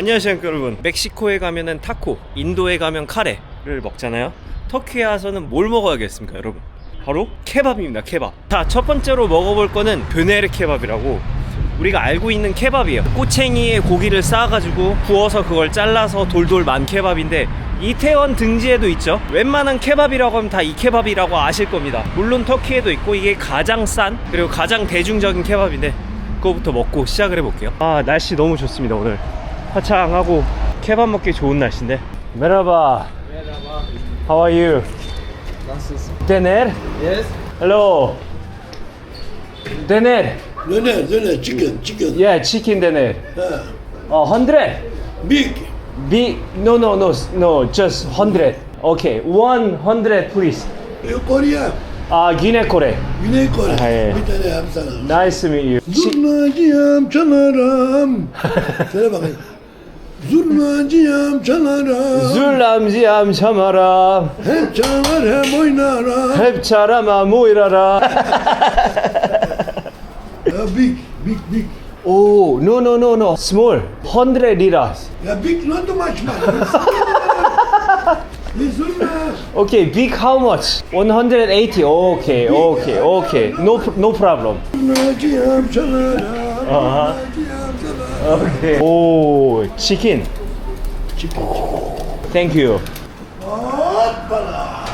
안녕하세요 여러분. 멕시코에 가면은 타코 인도에 가면 카레를 먹잖아요. 터키에 와서는 뭘 먹어야겠습니까 여러분? 바로 케밥입니다 케밥. 자 첫 번째로 먹어볼 거는 베네르 케밥이라고 우리가 알고 있는 케밥이에요. 꼬챙이에 고기를 쌓아가지고 구워서 그걸 잘라서 돌돌 만 케밥인데 이태원 등지에도 있죠? 웬만한 케밥이라고 하면 다 이 케밥이라고 아실 겁니다. 물론 터키에도 있고 이게 가장 싼 그리고 가장 대중적인 케밥인데 그거부터 먹고 시작을 해볼게요. 아 날씨 너무 좋습니다 오늘 화창하고 케밥 먹기 좋은 날씨인데 메라바 How are you? Dener? Yes. Hello Dener Döner, döner, chicken, chicken. Yeah chicken dener Ha. Oh 100 Big. Big No no no no just 100 Okay 100 please E, Korea. 아 Güney Kore Güney Kore. Ha, evet. Bir tane yapsana. Nice to meet you Zurnacıyam çalaram. Söyle bakayım. Zurnacıyam çalaram. Zürlamziyam çamara Hem çalar hem oynaram. Hep çarama muyrara Ya big, big, big. Oh no no no no Small 100 liras Ya big not too much. Bir zurna. Okay, big how much? 180. Okay, okay, okay. No no problem. Çalaram. Aha. Oh, chicken. Chicken. Thank you. Hoppala.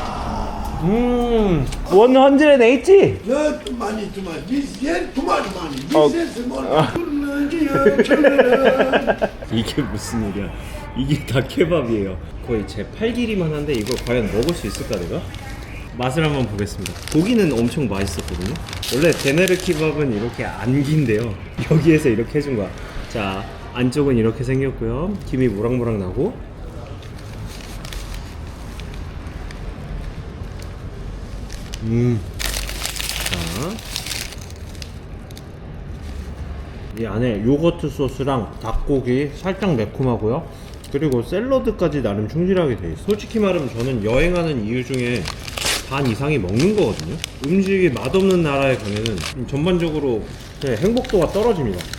Hmm, 180. Ya too money, too much. This year too much money. This Oh. year small. Zurnacıyam çalaram. 이게 무슨 일이야? 이게 다 케밥이에요. 거의 제 팔길이만 한데 이걸 과연 먹을 수 있을까 내가? 맛을 한번 보겠습니다. 고기는 엄청 맛있었거든요. 원래 데네르 케밥은 이렇게 안 긴데요. 여기에서 이렇게 해준 거야. 자, 안쪽은 이렇게 생겼고요. 김이 모락모락 나고. 음. 자. 이 안에 요거트 소스랑 닭고기 살짝 매콤하고요. 그리고 샐러드까지 나름 충실하게 돼 있어요. 솔직히 말하면 저는 여행하는 이유 중에 반 이상이 먹는 거거든요. 음식이 맛없는 나라에 가면은 전반적으로 제 행복도가 떨어집니다.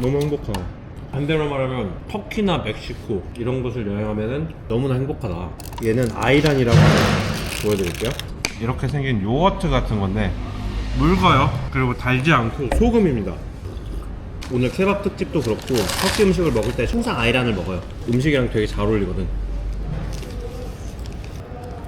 너무 행복하다. 반대로 말하면 터키나 멕시코 이런 곳을 여행하면은 너무나 행복하다. 얘는 아이란이라고 보여드릴게요. 이렇게 생긴 요거트 같은 건데 묽어요. 그리고 달지 않고 소금입니다. 오늘 케밥 특집도 그렇고 터키 음식을 먹을 때 항상 아이란을 먹어요. 음식이랑 되게 잘 어울리거든.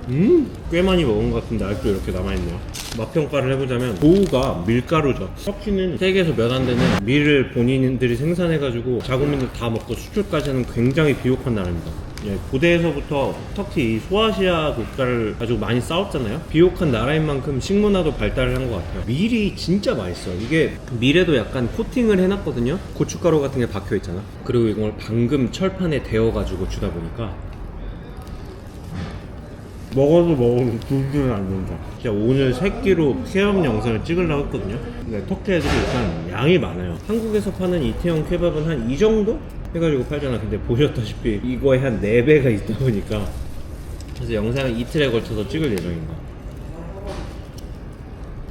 음, 꽤 많이 먹은 것 같은데 아직도 이렇게 남아있네요. 맛 평가를 해보자면 도우가 밀가루죠. 터키는 세계에서 몇 안 되는 밀을 본인들이 생산해가지고 자국민들 다 먹고 수출까지 하는 굉장히 비옥한 나라입니다. 예, 고대에서부터 터키 이 소아시아 국가를 가지고 많이 싸웠잖아요. 비옥한 나라인 만큼 식문화도 발달을 한 것 같아요. 밀이 진짜 맛있어. 이게 밀에도 약간 코팅을 해놨거든요. 고춧가루 같은 게 박혀 있잖아. 그리고 이걸 방금 철판에 데워가지고 주다 보니까 먹어도 먹어도 굶지는 않는다. 진짜 오늘 세 끼로 케밥 영상을 찍으려고 했거든요. 근데 터키 애들이 일단 양이 많아요. 한국에서 파는 이태원 케밥은 한 이 정도? 해가지고 팔잖아. 근데 보셨다시피 이거에 한 4배가 있다 보니까 그래서 영상을 이틀에 걸쳐서 찍을 예정입니다.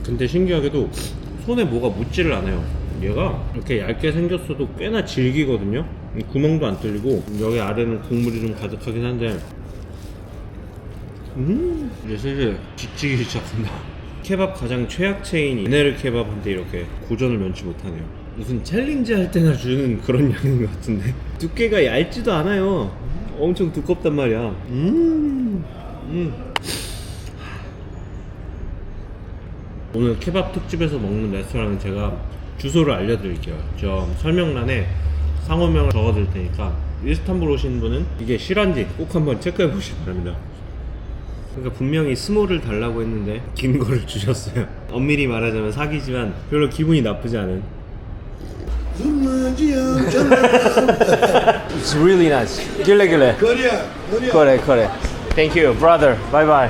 근데 신기하게도 손에 뭐가 묻지를 않아요. 얘가 이렇게 얇게 생겼어도 꽤나 질기거든요. 구멍도 안 뚫리고 여기 아래는 국물이 좀 가득하긴 한데 음. 이제 슬슬 지치기 시작한다. 케밥 가장 최악 체인 이네르 케밥한테 이렇게 고전을 면치 못하네요. 무슨 챌린지 할 때나 주는 그런 양인 것 같은데. 두께가 얇지도 않아요. 엄청 두껍단 말이야. 음, 음. 오늘 케밥 특집에서 먹는 레스토랑은 제가 주소를 알려드릴게요. 저 설명란에 상호명을 적어드릴 테니까 이스탄불 오신 분은 이게 실한지 꼭 한번 체크해 보시기 바랍니다 그러니까 분명히 스몰을 달라고 했는데 긴 거를 주셨어요. 엄밀히 말하자면 사기지만 별로 기분이 나쁘지 않은. It's really nice. 길래 길래. Korea, Korea. 그래 그래. Thank you, brother. Bye bye.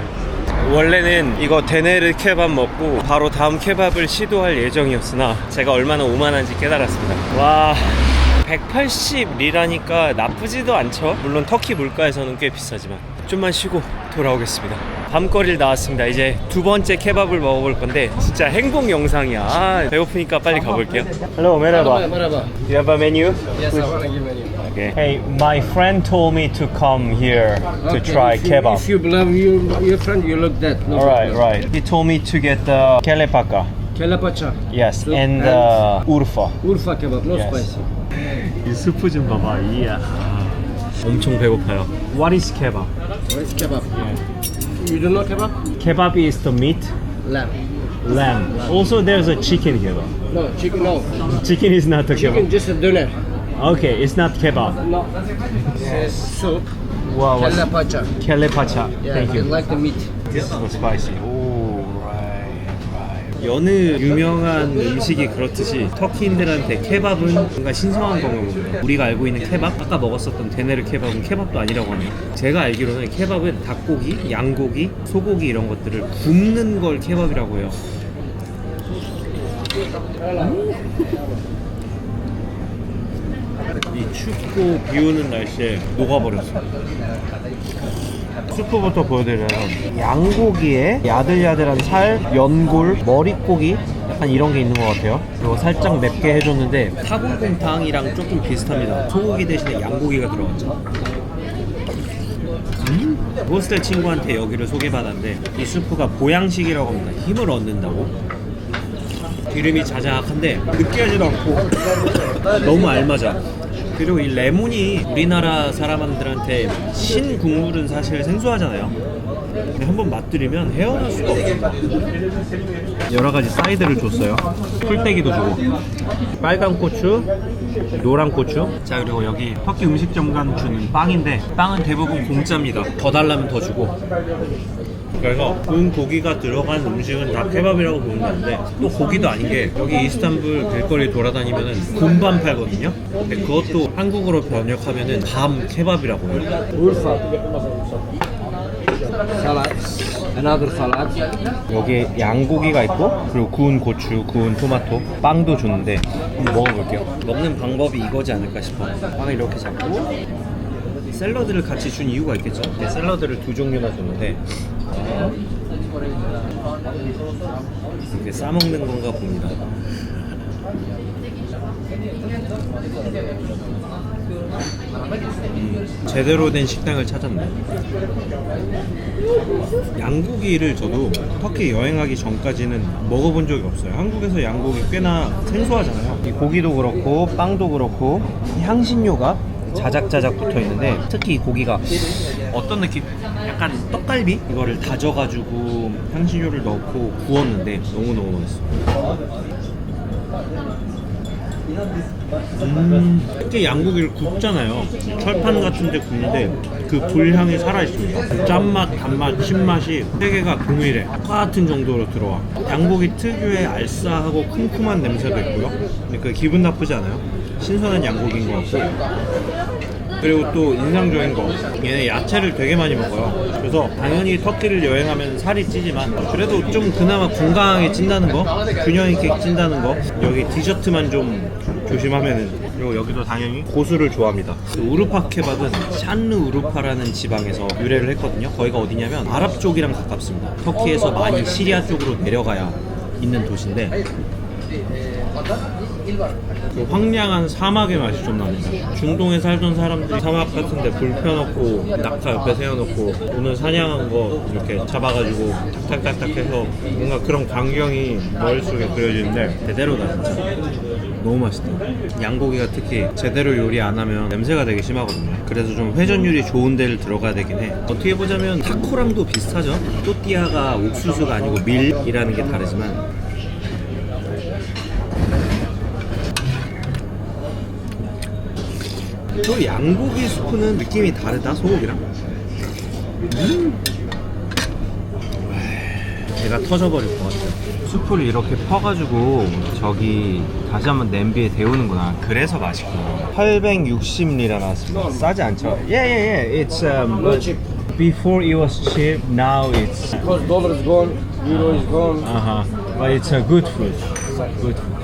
원래는 이거 데네르 케밥 먹고 바로 다음 케밥을 시도할 예정이었으나 제가 얼마나 오만한지 깨달았습니다. 와. 180 리라니까 나쁘지도 않죠. 물론 터키 물가에서는 꽤 비싸지만 좀만 쉬고 돌아오겠습니다. 밤거리를 나왔습니다. 이제 두 번째 케밥을 먹어볼 건데 진짜 행복 영상이야. 아, 배고프니까 빨리 가볼게요. Hello, merhaba. You have a menu? Yes, I want to give menu. Okay. Hey, my friend told me to come here to try if you, kebab. If you believe you, your friend, you look that. No All right, problem. right. He told me to get the kelepaka. Kelapacha. Yes, So- and uh, urfa. Urfa kebab, no Yes. spicy. 이 스프 좀 봐봐. 이야. 엄청 배고파요. What is kebab? What is kebab? You don't know kebab? Kebab is the meat, Lamb. lamb. Also, there's a chicken kebab. No, chicken, no. Chicken is not a Chicken, kebab. just a doner. Okay, it's not kebab. No. This is soup. Wow, what's Kelapacha. kelepacha. Yeah, Thank you. like the meat. This is spicy. 여느 유명한 음식이 그렇듯이 터키인들한테 케밥은 뭔가 신선한 경험입니다. 우리가 알고 있는 케밥, 아까 먹었었던 데네르 케밥은 케밥도 아니라고 하네요. 제가 알기로는 케밥은 닭고기, 양고기, 소고기 이런 것들을 굽는 걸 케밥이라고 해요. 이 춥고 비 오는 날씨에 녹아버렸어요. 수프부터 보여드리면 양고기에 야들야들한 살, 연골, 머릿고기 약간 이런 게 있는 것 같아요. 그리고 살짝 맵게 해줬는데 사골곰탕이랑 조금 비슷합니다. 소고기 대신에 양고기가 들어갔죠. 음? 호스텔 친구한테 여기를 소개받았는데 이 수프가 보양식이라고 합니다. 힘을 얻는다고. 기름이 자작한데 느끼하지도 않고 너무 알맞아. 그리고 이 레몬이 우리나라 사람들한테 신 국물은 사실 생소하잖아요. 근데 한번 맛들이면 헤어날 수가 없습니다. 여러 가지 사이드를 줬어요. 풀떼기도 주고, 빨간 고추, 노란 고추. 자 그리고 여기 터키 음식점 간 주는 빵인데 빵은 대부분 공짜입니다. 더 달라면 더 주고. 그래서 구운 고기가 들어간 음식은 다 케밥이라고 보면 되는데 또 고기도 아닌 게 여기 이스탄불 길거리 돌아다니면은 군밤 팔거든요. 근데 그것도 한국어로 번역하면은 밤 케밥이라고 해요. 여기 양고기가 있고 그리고 구운 고추, 구운 토마토, 빵도 줬는데 한번 먹어볼게요. 먹는 방법이 이거지 않을까 싶어. 빵을 이렇게 잡고 샐러드를 같이 준 이유가 있겠죠. 근데 샐러드를 두 종류나 줬는데 어, 이렇게 싸먹는 건가 봅니다. 음, 제대로 된 식당을 찾았네. 양고기를 저도 터키 여행하기 전까지는 먹어본 적이 없어요. 한국에서 양고기 꽤나 생소하잖아요. 이 고기도 그렇고 빵도 그렇고 향신료가 자작자작 붙어 있는데 특히 이 고기가 어떤 느낌? 약간 떡갈비 이거를 다져가지고 향신료를 넣고 구웠는데 너무 너무 맛있어. 음, 특히 양고기를 굽잖아요. 철판 같은데 굽는데 그 불향이 살아 있습니다. 짠맛, 단맛, 신맛이 세 개가 동일해. 똑같은 정도로 들어와. 양고기 특유의 알싸하고 쿰쿰한 냄새도 있고요. 그 기분 나쁘지 않아요. 신선한 양고기인 것 같고. 그리고 또 인상적인 거 얘네 야채를 되게 많이 먹어요. 그래서 당연히 터키를 여행하면 살이 찌지만 그래도 좀 그나마 건강하게 찐다는 거 균형 있게 찐다는 거 여기 디저트만 좀 조심하면은. 그리고 여기도 당연히 고수를 좋아합니다. 그 우르파 케밥은 샨르 우르파라는 지방에서 유래를 했거든요. 거기가 어디냐면 아랍 쪽이랑 가깝습니다. 터키에서 많이 시리아 쪽으로 내려가야 있는 도시인데 그 황량한 사막의 맛이 좀 납니다. 중동에 살던 사람들이 사막 같은데 불 펴놓고 낙타 옆에 세워놓고 오늘 사냥한 거 이렇게 잡아가지고 탁탁탁탁 해서 뭔가 그런 광경이 머릿속에 그려지는데 제대로다 진짜. 너무 맛있다. 양고기가 특히 제대로 요리 안 하면 냄새가 되게 심하거든요. 그래서 좀 회전율이 좋은 데를 들어가야 되긴 해. 어떻게 보자면 타코랑도 비슷하죠. 또띠아가 옥수수가 아니고 밀이라는 게 다르지만 또 양고기 스프는 느낌이 다르다 소고기랑 음. 얘가 터져버릴 것 같아요 수프를 이렇게 퍼가지고 저기 다시 한번 냄비에 데우는구나 그래서 맛있구나 860리라 나왔습니다 싸지 않죠? 예예예 It's um, cheap. Before it was cheap Now it's Because dollar is gone, euro is gone. uh-huh. But it's a good food Good food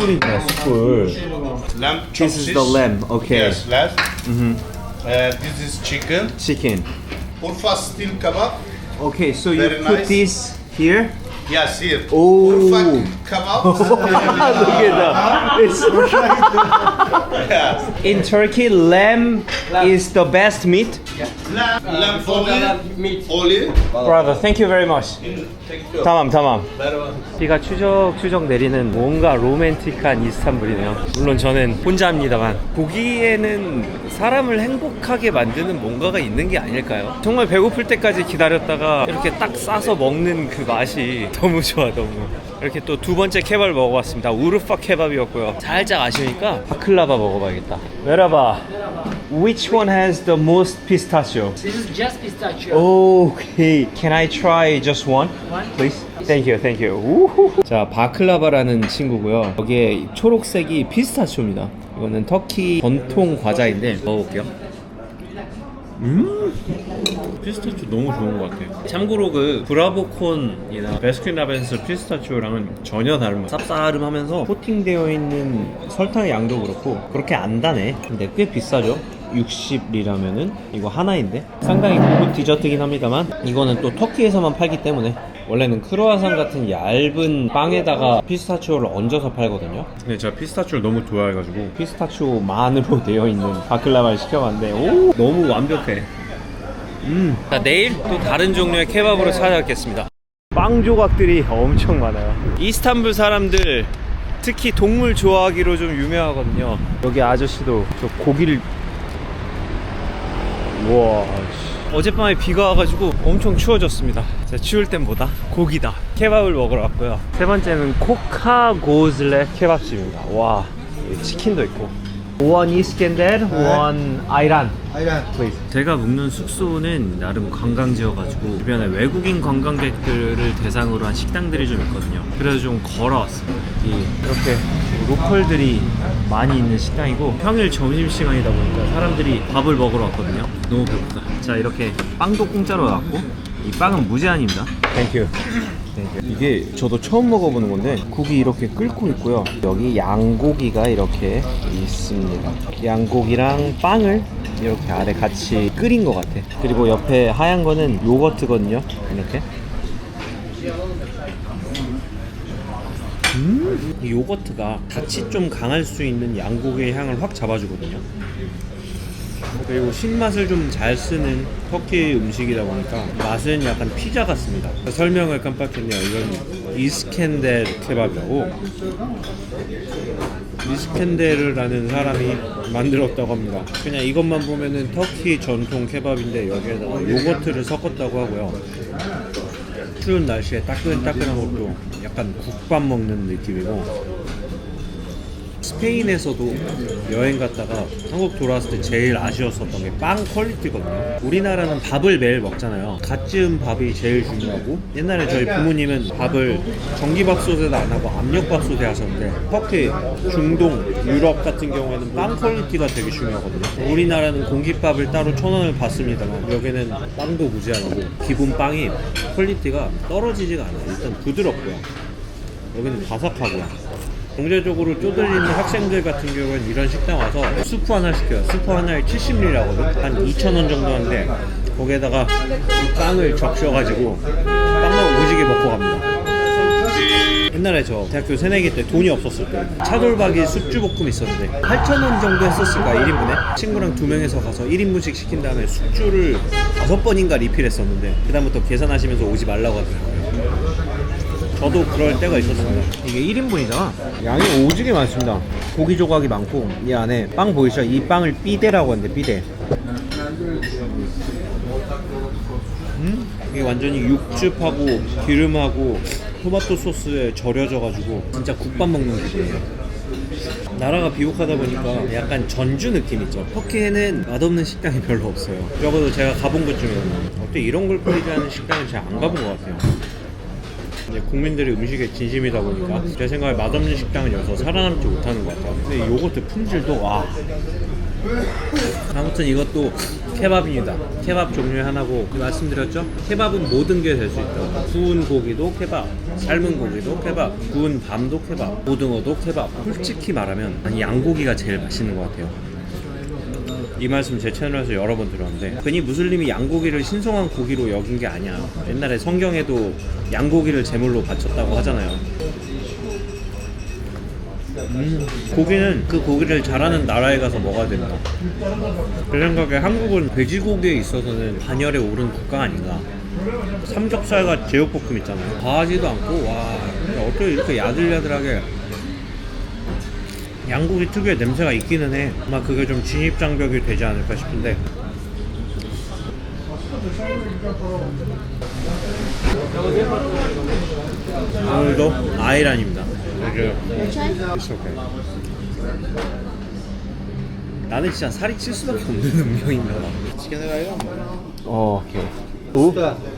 숯불이구나 숯불 Lamb This is chopsticks. the lamb, okay. Yes, lamb. Uh, this is chicken. 치킨. Urfa steel kebab. Okay, so Very you put nice. this here. Yes, here. Oh. Urfa kebab. Look at that. It's yes. in Turkey, lamb is the best meat. Lamb, lamb meat. Olive. Brother, thank you very much. Thank you. tamam, tamam. Very well. 비가 추적 추적 내리는 뭔가 로맨틱한 이스탄불이네요. 물론 저는 혼자입니다만 보기에는 사람을 행복하게 만드는 뭔가가 있는 게 아닐까요? 정말 배고플 때까지 기다렸다가 이렇게 딱 싸서 먹는 그 맛이 너무 좋아 너무. 이렇게 또 두 번째 케밥을 먹어봤습니다. 우르파 케밥이었고요. 살짝 아쉬우니까 바클라바 먹어봐야겠다. 메라바, which one has the most pistachio? This is just pistachio. Okay, can I try just one? One? Please. Thank you, thank you. 우후. 자, 바클라바라는 친구고요. 여기에 초록색이 피스타치오입니다. 이거는 터키 전통 과자인데 먹어볼게요. 음, 피스타치오 너무 좋은 것 같아요. 참고로 그 브라보콘이나 베스킨라빈스 피스타치오랑은 전혀 다른 맛. 쌉싸름하면서 코팅되어 있는 설탕의 양도 그렇고 그렇게 안 다네. 근데 꽤 비싸죠. 60리라면은 이거 하나인데 상당히 고급 디저트긴 합니다만 이거는 또 터키에서만 팔기 때문에 원래는 크로아상 같은 얇은 빵에다가 피스타치오를 얹어서 팔거든요. 근데 제가 피스타치오를 너무 좋아해가지고 피스타치오 만으로 되어 있는 바클라바를 시켜봤는데 오 너무 완벽해. 음. 자, 내일 또 다른 종류의 케밥으로 찾아뵙겠습니다. 빵 조각들이 엄청 많아요. 이스탄불 사람들 특히 동물 좋아하기로 좀 유명하거든요. 여기 아저씨도 저 고기를 씨. 어젯밤에 비가 와가지고 엄청 추워졌습니다 자, 추울 땐 뭐다? 고기다 케밥을 먹으러 왔고요 세 번째는 코카 고슬레 케밥집입니다 와 치킨도 있고 원 이스켄델 원 아이란 Ayran. please. 제가 묵는 숙소는 나름 관광지여가지고 주변에 외국인 관광객들을 대상으로 한 식당들이 좀 있거든요. 그래서 좀 걸어왔습니다. 이 이렇게 로컬들이 많이 있는 식당이고 평일 점심 시간이다 보니까 사람들이 밥을 먹으러 왔거든요. 너무 배고프다. 자 이렇게 빵도 공짜로 나왔고 이 빵은 무제한입니다. 땡큐. 이게 저도 처음 먹어보는 건데 국이 이렇게 끓고 있고요. 여기 양고기가 이렇게 있습니다. 양고기랑 빵을 이렇게 아래 같이 끓인 것 같아. 그리고 옆에 하얀 거는 요거트거든요. 이렇게. 음, 이 요거트가 같이 좀 강할 수 있는 양고기의 향을 확 잡아주거든요. 그리고 신맛을 좀 잘 쓰는 터키 음식이다 보니까 맛은 약간 피자 같습니다. 설명을 깜빡했네요. 이건 이스켄델 케밥이라고 이스켄데르라는 사람이 만들었다고 합니다. 그냥 이것만 보면은 터키 전통 케밥인데 여기에다가 요거트를 섞었다고 하고요. 추운 날씨에 따끈따끈한 것도 약간 국밥 먹는 느낌이고 스페인에서도 여행 갔다가 한국 돌아왔을 때 제일 아쉬웠었던 게 빵 퀄리티거든요. 우리나라는 밥을 매일 먹잖아요. 갓 지은 밥이 제일 중요하고 옛날에 저희 부모님은 밥을 전기밥솥에다 안 하고 압력밥솥에 하셨는데 터키, 중동, 유럽 같은 경우에는 빵 퀄리티가 되게 중요하거든요. 우리나라는 공깃밥을 따로 천 원을 받습니다만 여기는 빵도 무제한이고 기본 빵이 퀄리티가 떨어지지가 않아요. 일단 부드럽고요. 여기는 바삭하고요. 경제적으로 쪼들리는 학생들 같은 경우는 이런 식당 와서 수프 하나 시켜요. 수프 하나에 70리라거든. 한 2,000원 정도 하는데 거기에다가 이 빵을 적셔가지고 빵만 오지게 먹고 갑니다. 옛날에 저 대학교 새내기 때 돈이 없었을 때 차돌박이 숙주볶음 있었는데 8,000원 정도 했었을까 1인분에 친구랑 두 명이서 가서 1인분씩 시킨 다음에 숙주를 다섯 번인가 리필했었는데 그다음부터 계산하시면서 오지 말라고 하더라고요. 저도 그럴 때가 있었습니다. 이게 1인분이잖아. 양이 오지게 많습니다. 고기 조각이 많고 이 안에 빵 보이시죠? 이 빵을 삐대라고 하는데 삐대. 음? 이게 완전히 육즙하고 기름하고 토마토 소스에 절여져가지고 진짜 국밥 먹는 기분이에요. 나라가 비옥하다 보니까 약간 전주 느낌 있죠. 터키에는 맛없는 식당이 별로 없어요. 적어도 제가 가본 곳 중에는 어때 이런 걸 끓이지 않은 식당은 제가 안 가본 것 같아요. 이제 국민들이 음식에 진심이다 보니까 제 생각에 맛없는 식당은 여기서 살아남지 못하는 것 같아요. 근데 요거트 품질도 와. 아무튼 이것도 케밥입니다. 케밥 종류의 하나고 말씀드렸죠? 케밥은 모든 게 될 수 있다. 구운 고기도 케밥, 삶은 고기도 케밥, 구운 밤도 케밥, 고등어도 케밥. 솔직히 말하면 난 양고기가 제일 맛있는 것 같아요. 이 말씀 제 채널에서 여러 번 들었는데 괜히 무슬림이 양고기를 신성한 고기로 여긴 게 아니야. 옛날에 성경에도 양고기를 제물로 바쳤다고 하잖아요. 음, 고기는 그 고기를 잘하는 나라에 가서 먹어야 된다. 제 생각에 한국은 돼지고기에 있어서는 반열에 오른 국가 아닌가. 삼겹살과 제육볶음 있잖아요. 과하지도 않고 와 어떻게 이렇게 야들야들하게 양고기 특유의 냄새가 있기는 해. 아마 그게 좀 진입장벽이 되지 않을까 싶은데. 오늘도 아이란입니다. 나는 진짜 살이 찔 수밖에 없는 운명인가 봐. 어, 오케이. 우?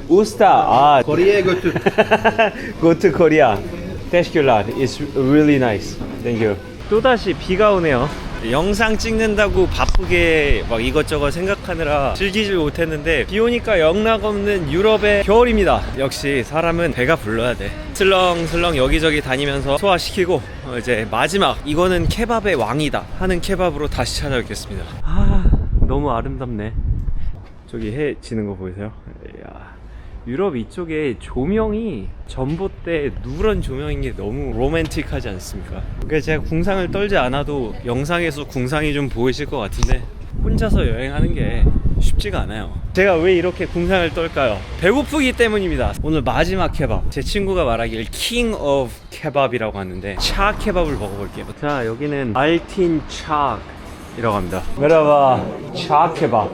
우스타. 아, götür. Go to Korea. Teşekkürler. It's really nice. Thank you. 또다시 비가 오네요. 영상 찍는다고 바쁘게 막 이것저것 생각하느라 즐기질 못했는데 비 오니까 영락없는 유럽의 겨울입니다. 역시 사람은 배가 불러야 돼. 슬렁슬렁 여기저기 다니면서 소화시키고 어, 이제 마지막 이거는 케밥의 왕이다 하는 케밥으로 다시 찾아뵙겠습니다. 아 너무 아름답네. 저기 해 지는 거 보이세요? 이야. 유럽 이쪽에 조명이 전봇대 누런 조명인 게 너무 로맨틱하지 않습니까? 그러니까 제가 궁상을 떨지 않아도 영상에서 궁상이 좀 보이실 것 같은데 혼자서 여행하는 게 쉽지가 않아요. 제가 왜 이렇게 궁상을 떨까요? 배고프기 때문입니다. 오늘 마지막 케밥. 제 친구가 말하길 킹 오브 케밥이라고 하는데 차 케밥을 먹어볼게요. 자 여기는 알틴 차 이라고 합니다. 메라바 차 케밥.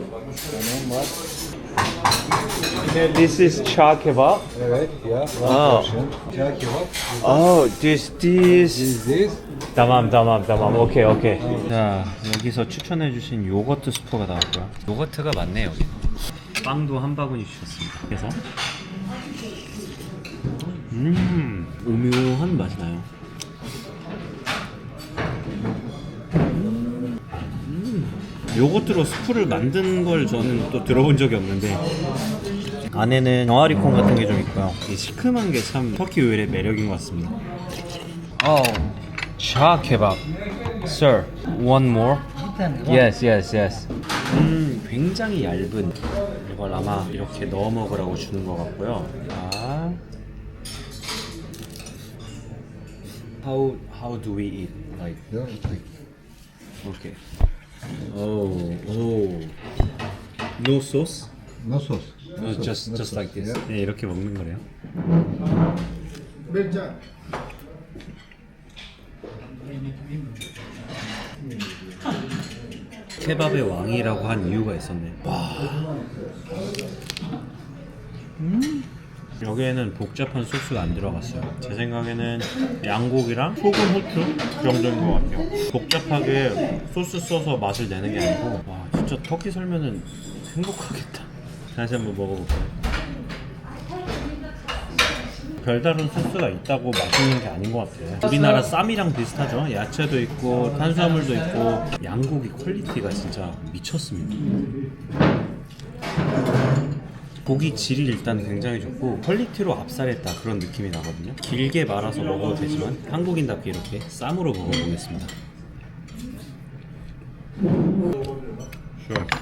This is cha kebab. Evet, yeah. Oh. Çay kebap. Oh, this this. Is this? tamam tamam tamam. 오케이 오케이. 자 여기서 추천해 주신 요거트 스프가 나왔고요. 요거트가 많네 여기. 빵도 한 바구니 주셨습니다. 그래서 음 오묘한 맛이 나요. 음, 요거트로 스프를 만든 걸 저는 또 들어본 적이 없는데 안에는 병아리 콩 같은 게 좀 있고요. 이 시큼한 게 참 터키 요일의 매력인 것 같습니다. Oh, cha kebab. Sir, one more? Yes, yes, yes. 음, 굉장히 얇은 이걸 아마 이렇게 넣어 먹으라고 주는 것 같고요. 아. How how do we eat? Like Yeah, like okay. Oh, oh. No sauce? no sauce. No, just just like this. Yeah. 네, 이렇게 먹는 거래요. 케밥의 왕이라고 한 이유가 있었네. 와. 음. 여기에는 복잡한 소스가 안 들어갔어요. 제 생각에는 양고기랑 소금, 후추 그 정도인 것 같아요. 복잡하게 소스 써서 맛을 내는 게 아니고 와 진짜 터키 살면은 행복하겠다. 다시 한번 먹어볼까요? 별다른 소스가 있다고 맛있는 게 아닌 것 같아요. 우리나라 쌈이랑 비슷하죠. 야채도 있고 탄수화물도 있고 양고기 퀄리티가 진짜 미쳤습니다. 고기 질이 일단 굉장히 좋고 퀄리티로 압살했다 그런 느낌이 나거든요. 길게 말아서 먹어도 되지만 한국인답게 이렇게 쌈으로 먹어보겠습니다. Sure.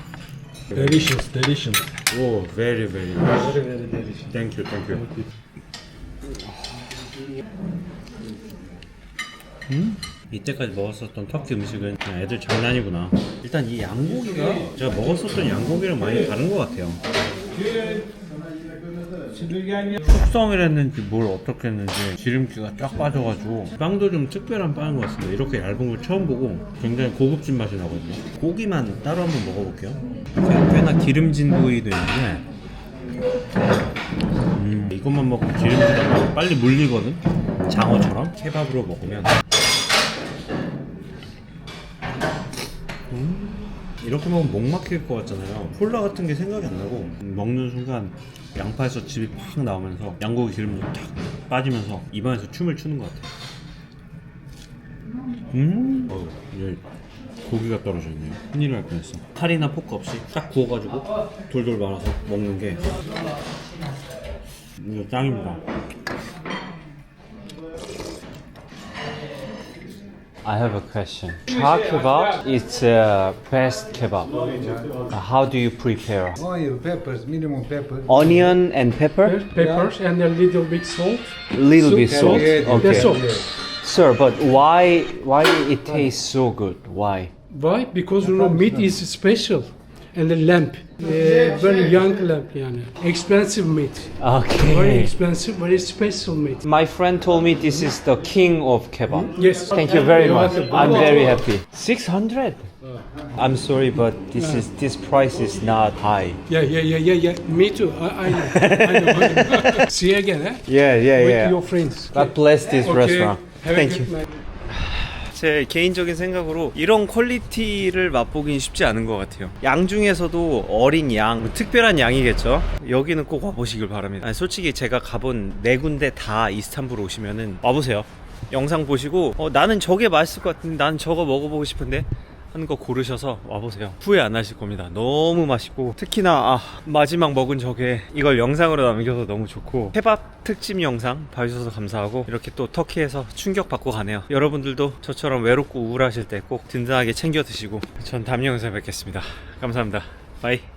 Delicious, delicious. 오, very very. Very, very delicious. Thank you, thank you. 음? 이때까지 먹었었던 터키 음식은 그냥 애들 장난이구나. 일단 이 양고기가 제가 먹었었던 양고기랑 많이 다른 것 같아요. 숙성이랬는지 뭘 어떻게 했는지 기름기가 쫙 빠져가지고 빵도 좀 특별한 빵인 것 같습니다. 이렇게 얇은 걸 처음 보고 굉장히 고급진 맛이 나거든요. 고기만 따로 한번 먹어볼게요. 꽤- 꽤나 기름진 부위도 있는데 음, 이것만 먹으면 기름지다 보면 빨리 물리거든? 장어처럼 케밥으로 먹으면 음, 이렇게 먹으면 목 막힐 것 같잖아요. 콜라 같은 게 생각이 안 나고 먹는 순간 양파에서 즙이 팍 나오면서 양고기 기름이 탁 빠지면서 입안에서 춤을 추는 것 같아요. 음, 어, 이제 고기가 떨어졌네요 큰일 날 뻔했어. 칼이나 포크 없이 딱 구워가지고 돌돌 말아서 먹는 게 이거 짱입니다. I have a question. Char kebab is uh, best kebab. How do you prepare? Oil, peppers, minimum pepper. Onion and pepper, peppers and a little bit salt. little bit Soup. salt. Yeah, Okay. That's all. Sir, but why why it tastes so good? Why? Why? Because you know meat is special and the lamp, very young lamp, yani. expensive meat, very Okay. expensive, very special meat. My friend told me this is the king of kebab. Yes. Thank you very You're much. welcome. I'm very happy. 600? I'm sorry, but this is this price is not high. Yeah, yeah, yeah, yeah, yeah. Me too. I, I know. I know. I know. See you again, eh? Yeah, yeah, With your friends. God bless this Okay. restaurant. Have a Thank good you. night. 제 개인적인 생각으로 이런 퀄리티를 맛보긴 쉽지 않은 것 같아요. 양 중에서도 어린 양, 뭐 특별한 양이겠죠. 여기는 꼭 와보시길 바랍니다. 아니, 솔직히 제가 가본 네 군데 다 이스탄불 오시면은 와보세요. 영상 보시고 어, 나는 저게 맛있을 것 같은데 나는 저거 먹어보고 싶은데 하는 거 고르셔서 와보세요. 후회 안 하실 겁니다. 너무 맛있고 특히나 아, 마지막 먹은 저게 이걸 영상으로 남겨서 너무 좋고 케밥 특집 영상 봐주셔서 감사하고 이렇게 또 터키에서 충격 받고 가네요. 여러분들도 저처럼 외롭고 우울하실 때 꼭 든든하게 챙겨 드시고 전 다음 영상에 뵙겠습니다. 감사합니다. 바이.